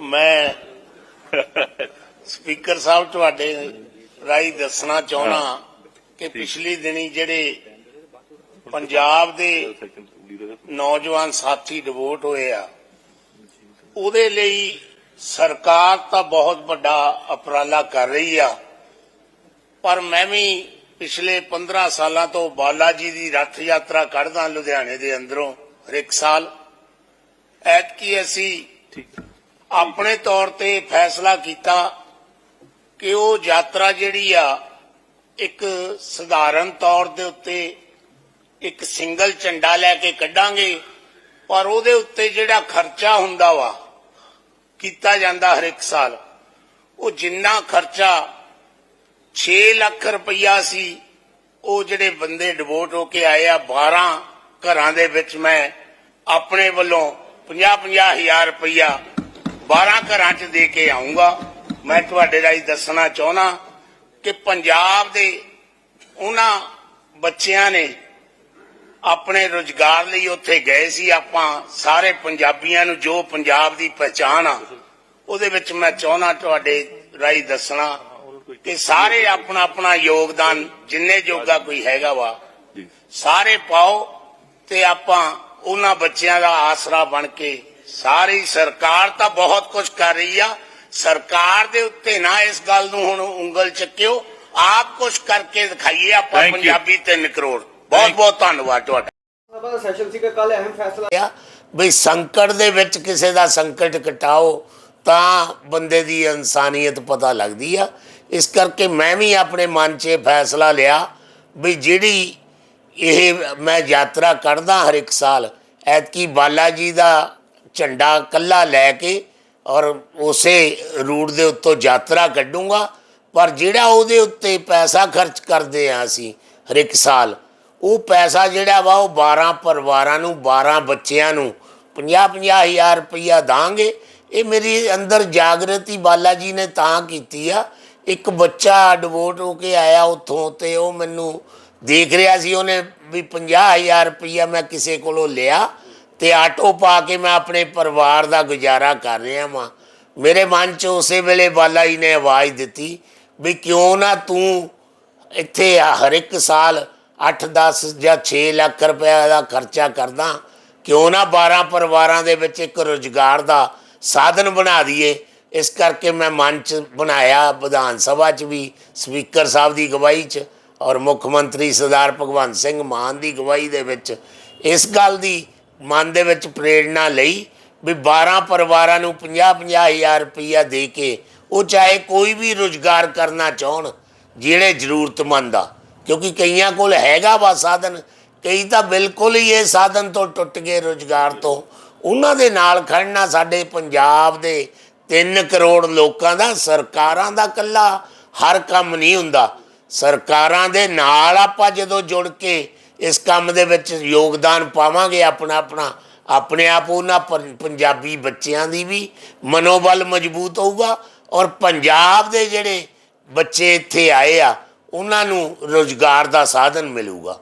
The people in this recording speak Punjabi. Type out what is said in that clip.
ਮੈਂ ਸਪੀਕਰ ਸਾਹਿਬ ਤੁਹਾਡੇ ਰਾਹੀਂ ਦੱਸਣਾ ਚਾਹਣਾ ਕਿ ਪਿਛਲੀ ਦਿਨੀ ਜਿਹੜੇ ਪੰਜਾਬ ਦੇ ਨੌਜਵਾਨ ਸਾਥੀ ਡਿਵੋਟ ਹੋਏ ਆ ਉਹਦੇ ਲਈ ਸਰਕਾਰ ਤਾਂ ਬਹੁਤ ਵੱਡਾ ਉਪਰਾਲਾ ਕਰ ਰਹੀ ਆ। ਪਰ ਮੈਂ ਵੀ ਪਿਛਲੇ 15 ਸਾਲਾਂ ਤੋਂ ਬਾਲਾ ਜੀ ਦੀ ਰੱਥ ਯਾਤਰਾ ਕੱਢਦਾ ਲੁਧਿਆਣੇ ਦੇ ਅੰਦਰੋਂ ਹਰ ਇੱਕ ਸਾਲ। ਐਤਕੀ ਅਸੀਂ ਆਪਣੇ ਤੌਰ ਤੇ ਫੈਸਲਾ ਕੀਤਾ ਕਿ ਉਹ ਯਾਤਰਾ ਜਿਹੜੀ ਆ, ਇੱਕ ਸਧਾਰਨ ਤੌਰ ਦੇ ਉੱਤੇ ਇੱਕ ਸਿੰਗਲ ਝੰਡਾ ਲੈ ਕੇ ਕੱਢਾਂਗੇ, ਪਰ ਉਹਦੇ ਉੱਤੇ ਜਿਹੜਾ ਖਰਚਾ ਹੁੰਦਾ ਵਾ, ਕੀਤਾ ਜਾਂਦਾ ਹਰ ਇੱਕ ਸਾਲ, ਉਹ ਜਿੰਨਾ ਖਰਚਾ 6 ਲੱਖ ਰੁਪਈਆ ਸੀ, ਉਹ ਜਿਹੜੇ ਬੰਦੇ ਡਿਵੋਟ ਹੋ ਕੇ ਆਏ ਆ 12 ਘਰਾਂ ਦੇ ਵਿੱਚ ਮੈਂ ਆਪਣੇ ਵੱਲੋਂ 50-50 ਹਜ਼ਾਰ ਰੁਪਈਆ 12 ਘਰਾਂ 'ਚ ਦੇ ਕੇ ਆਉਂਗਾ। ਮੈਂ ਤੁਹਾਡੇ ਰਾਹੀਂ ਦੱਸਣਾ ਚਾਹੁੰਦਾ ਕਿ ਪੰਜਾਬ ਦੇ ਉਹਨਾਂ ਬੱਚਿਆਂ ਨੇ ਆਪਣੇ ਰੋਜ਼ਗਾਰ ਲਈ ਉੱਥੇ ਗਏ ਸੀ। ਆਪਾਂ ਸਾਰੇ ਪੰਜਾਬੀਆਂ ਨੂੰ ਜੋ ਪੰਜਾਬ ਦੀ ਪਛਾਣ ਆ ਉਹਦੇ ਵਿੱਚ ਮੈਂ ਚਾਹੁੰਦਾ ਤੁਹਾਡੇ ਰਾਹੀਂ ਦੱਸਣਾ ਕਿ ਸਾਰੇ ਆਪਣਾ ਆਪਣਾ ਯੋਗਦਾਨ ਜਿੰਨੇ ਜੋਗਾ ਕੋਈ ਹੈਗਾ ਵਾ ਸਾਰੇ ਪਾਓ ਤੇ ਆਪਾਂ ਉਹਨਾਂ ਬੱਚਿਆਂ ਦਾ ਆਸਰਾ ਬਣ ਕੇ ਸਾਰੀ ਸਰਕਾਰ ਤਾਂ ਬਹੁਤ ਕੁਝ ਕਰ ਰਹੀ ਆ। ਸਰਕਾਰ ਦੇ ਉੱਤੇ ਨਾ ਇਸ ਗੱਲ ਨੂੰ ਹੁਣ ਉਂਗਲ ਚੱਕਿਓ। ਆਪ ਕੁਝ ਕਰਕੇ ਦਿਖਾਈਏ ਆਪਾਂ. ਪੰਜਾਬੀ 3 ਕਰੋੜ। ਬਹੁਤ ਬਹੁਤ ਧੰਨਵਾਦ ਤੁਹਾਡਾ। ਸਭਾ ਦਾ ਸੈਸ਼ਨ ਸੀਗਾ ਕੱਲ ਅਹਿਮ ਫੈਸਲਾ ਆ ਵੀ ਸੰਕਟ ਦੇ ਵਿੱਚ ਕਿਸੇ ਦਾ ਸੰਕਟ ਕਟਾਓ ਤਾਂ ਬੰਦੇ ਦੀ ਇਨਸਾਨੀਅਤ ਪਤਾ ਲੱਗਦੀ ਆ। ਇਸ ਕਰਕੇ ਮੈਂ ਵੀ ਆਪਣੇ ਮਨ 'ਚ ਇਹ ਫੈਸਲਾ ਲਿਆ ਵੀ ਜਿਹੜੀ ਇਹ ਮੈਂ ਯਾਤਰਾ ਕੱਢਦਾ ਹਰ ਇੱਕ ਸਾਲ ਐਤਕੀ ਬਾਲਾ ਜੀ ਦਾ ਝੰਡਾ ਕੱਲਾ ਲੈ ਕੇ ਔਰ ਉਸੇ ਰੂਟ ਦੇ ਉੱਤੋਂ ਯਾਤਰਾ ਕੱਢੂੰਗਾ। ਪਰ ਜਿਹੜਾ ਉਹਦੇ ਉੱਤੇ ਪੈਸਾ ਖਰਚ ਕਰਦੇ ਆ ਅਸੀਂ ਹਰ ਇੱਕ ਸਾਲ, ਉਹ ਪੈਸਾ ਜਿਹੜਾ ਵਾ ਉਹ 12 ਪਰਿਵਾਰਾਂ ਨੂੰ 12 ਬੱਚਿਆਂ ਨੂੰ 50-50 ਹਜ਼ਾਰ ਰੁਪਈਆ ਦਾਂਗੇ। ਇਹ ਮੇਰੀ ਅੰਦਰ ਜਾਗਰਤੀ ਬਾਲਾ ਜੀ ਨੇ ਤਾਂ ਕੀਤੀ ਆ। ਇੱਕ ਬੱਚਾ ਡਿਵੋਟ ਹੋ ਕੇ ਆਇਆ ਉੱਥੋਂ ਤੇ ਉਹ ਮੈਨੂੰ ਦੇਖ ਰਿਹਾ ਸੀ, ਉਹਨੇ ਵੀ 50000 ਰੁਪਈਆ ਮੈਂ ਕਿਸੇ ਕੋਲੋਂ ਲਿਆ। ਤੇ ਆਟੋ ਪਾ ਕੇ ਮੈਂ ਆਪਣੇ ਪਰਿਵਾਰ ਦਾ ਗੁਜ਼ਾਰਾ ਕਰ ਰਿਹਾ ਵਾਂ। ਮੇਰੇ ਮਨ 'ਚ ਉਸੇ ਵੇਲੇ ਬਾਲਾ ਜੀ ਨੇ ਆਵਾਜ਼ ਦਿੱਤੀ ਵੀ ਕਿਉਂ ਨਾ ਤੂੰ ਇੱਥੇ ਹਰ ਇੱਕ ਸਾਲ 8 10 ਜਾਂ 6 ਲੱਖ ਰੁਪਏ ਦਾ ਖਰਚਾ ਕਰਦਾ। ਕਿਉਂ ਨਾ 12 ਪਰਿਵਾਰਾਂ ਦੇ ਵਿੱਚ ਇੱਕ ਰੋਜ਼ਗਾਰ ਦਾ ਸਾਧਨ ਬਣਾ ਦਈਏ। ਇਸ ਕਰਕੇ ਮੈਂ ਮਨ ਚ ਬਣਾਇਆ ਵਿਧਾਨ ਸਭਾ ਚ ਵੀ, ਸਪੀਕਰ ਸਾਹਿਬ ਦੀ ਅਗਵਾਈ ਚ ਔਰ ਮੁੱਖ ਮੰਤਰੀ ਸਰਦਾਰ ਭਗਵੰਤ ਸਿੰਘ ਮਾਨ ਦੀ ਅਗਵਾਈ ਦੇ ਵਿੱਚ। ਇਸ ਗੱਲ ਦੀ ਮਨ ਦੇ ਵਿੱਚ ਪ੍ਰੇਰਣਾ ਲਈ ਵੀ 12 ਪਰਿਵਾਰਾਂ ਨੂੰ 50-50 ਹਜ਼ਾਰ ਰੁਪਈਆ ਦੇ ਕੇ ਉਹ ਚਾਹੇ ਕੋਈ ਵੀ ਰੁਜ਼ਗਾਰ ਕਰਨਾ ਚਾਹਣ, ਜਿਹੜੇ ਜ਼ਰੂਰਤਮੰਦ ਆ। ਕਿਉਂਕਿ ਕਈਆਂ ਕੋਲ ਹੈਗਾ ਵਾ ਸਾਧਨ, ਕਈ ਤਾਂ ਬਿਲਕੁਲ ਹੀ ਇਹ ਸਾਧਨ ਤੋਂ ਟੁੱਟ ਗਏ ਰੁਜ਼ਗਾਰ ਤੋਂ। ਉਹਨਾਂ ਦੇ ਨਾਲ ਖੜਨਾ ਸਾਡੇ ਪੰਜਾਬ ਦੇ 3 ਕਰੋੜ ਲੋਕਾਂ ਦਾ, ਸਰਕਾਰਾਂ ਦਾ ਕੱਲਾ ਹਰ ਕੰਮ ਨਹੀਂ ਹੁੰਦਾ। ਸਰਕਾਰਾਂ ਦੇ ਨਾਲ ਆਪਾਂ ਜਦੋਂ ਜੁੜ ਕੇ ਇਸ ਕੰਮ ਦੇ ਵਿੱਚ ਯੋਗਦਾਨ ਪਾਵਾਂਗੇ ਆਪਣਾ ਆਪਣਾ, ਆਪਣੇ ਆਪ ਉਹਨਾਂ ਪੰਜਾਬੀ ਬੱਚਿਆਂ ਦੀ ਵੀ ਮਨੋਬਲ ਮਜ਼ਬੂਤ ਹੋਊਗਾ ਔਰ ਪੰਜਾਬ ਦੇ ਜਿਹੜੇ ਬੱਚੇ ਇੱਥੇ ਆਏ ਆ, ਉਹਨਾਂ ਨੂੰ ਰੋਜ਼ਗਾਰ ਦਾ ਸਾਧਨ ਮਿਲੂਗਾ।